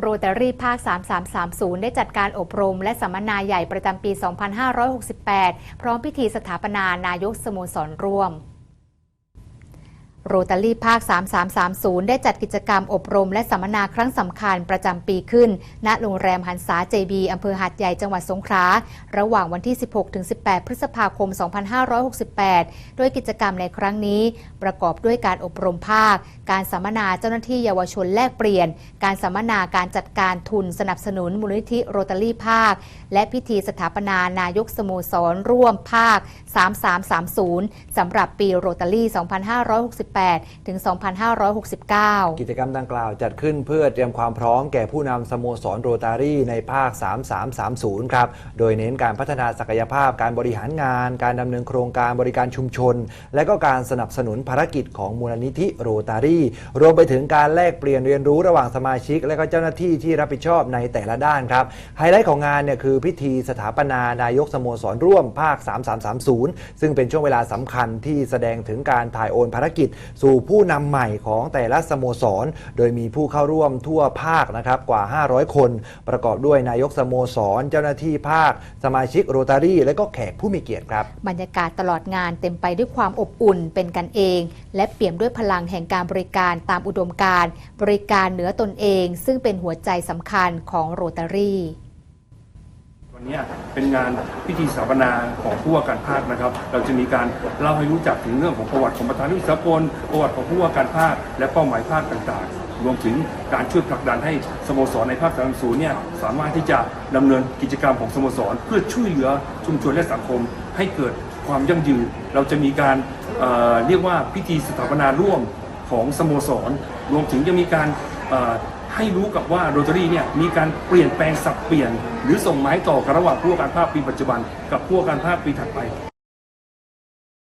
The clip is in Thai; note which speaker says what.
Speaker 1: โรตารี่ภาค 3330 ได้จัดการอบรม และสัมมนาใหญ่ประจำปี 2568 พร้อมพิธีสถาปนานายกสโมสรร่วม โรตารี่ภาค 3330 ได้จัดกิจกรรมอบรมและสัมมนาครั้งสำคัญประจำปีขึ้น ณ โรงแรมหันษาเจบีอำเภอหาดใหญ่จังหวัดสงขลา ระหว่างวันที่ 16-18 พฤษภาคม 2568 โดยกิจกรรมในครั้งนี้ ประกอบด้วยการอบรมภาค การสัมมนาเจ้าหน้าที่เยาวชนแลกเปลี่ยน การสัมมนาการจัดการทุนสนับสนุนมูลนิธิโรตารี่ภาค และพิธีสถาปนานายกสโมสรร่วมภาค 3330 สำหรับปีโรตารี่ 2568ถึง 2569
Speaker 2: กิจกรรมดังกล่าวจัดขึ้นเพื่อเตรียมความพร้อมแก่ผู้นำสโมสรโรตารี่ในภาค 3330 ครับ โดยเน้นการพัฒนาศักยภาพการบริหารงาน การดำเนินโครงการบริการชุมชน และก็การสนับสนุนภารกิจของมูลนิธิโรตารี่ รวมไปถึงการแลกเปลี่ยนเรียนรู้ระหว่างสมาชิก และก็เจ้าหน้าที่ที่รับผิดชอบในแต่ละด้านครับ ไฮไลท์ของงานเนี่ยคือพิธีสถาปนานายกสโมสรร่วมภาค 3330 ซึ่งเป็นช่วงเวลาสำคัญที่แสดงถึงการถ่ายโอนภารกิจสู่ผู้นำใหม่ของแต่ละสโมสร โดยมีผู้เข้าร่วมทั่วภาคนะครับกว่า 500 คน ประกอบด้วยนายกสโมสร เจ้าหน้าที่ภาค สมาชิกโรตารี่ และก็แขกผู้มีเกียรติครับ
Speaker 1: บรรยากาศตลอดงานเต็มไปด้วยความอบอุ่นเป็นกันเอง และเปี่ยมด้วยพลังแห่งการบริการตามอุดมการณ์บริการเหนือตนเอง ซึ่งเป็นหัวใจสำคัญของโรตารี่
Speaker 3: วันนี้เป็นงานพิธีสถาปนาของผู้ว่าการภาคนะครับ เราจะมีการเล่าให้รู้จักถึงเรื่องของประวัติของประธานวิสากลประวัติของผู้ว่าการภาคและเป้าหมายภาคต่างๆ รวมถึงการช่วยผลักดันให้สโมสรในภาคสามศูนย์เนี่ยสามารถที่จะดำเนินกิจกรรมของสโมสร เพื่อช่วยเหลือชุมชนและสังคม ให้เกิดความยั่งยืน เราจะมีการเเรียกว่าพิธีสถาปนาร่วมของสโมสร รวมถึงยังมีการ ให้รู้กับว่าโรตารี่เนี่ยมีการเปลี่ยนแปลงสับเปลี่ยน หรือส่งไม้ต่อกันระหว่างผู้ว่าการภาพปีปัจจุบัน กับผู้ว่าการภาพปีถัดไป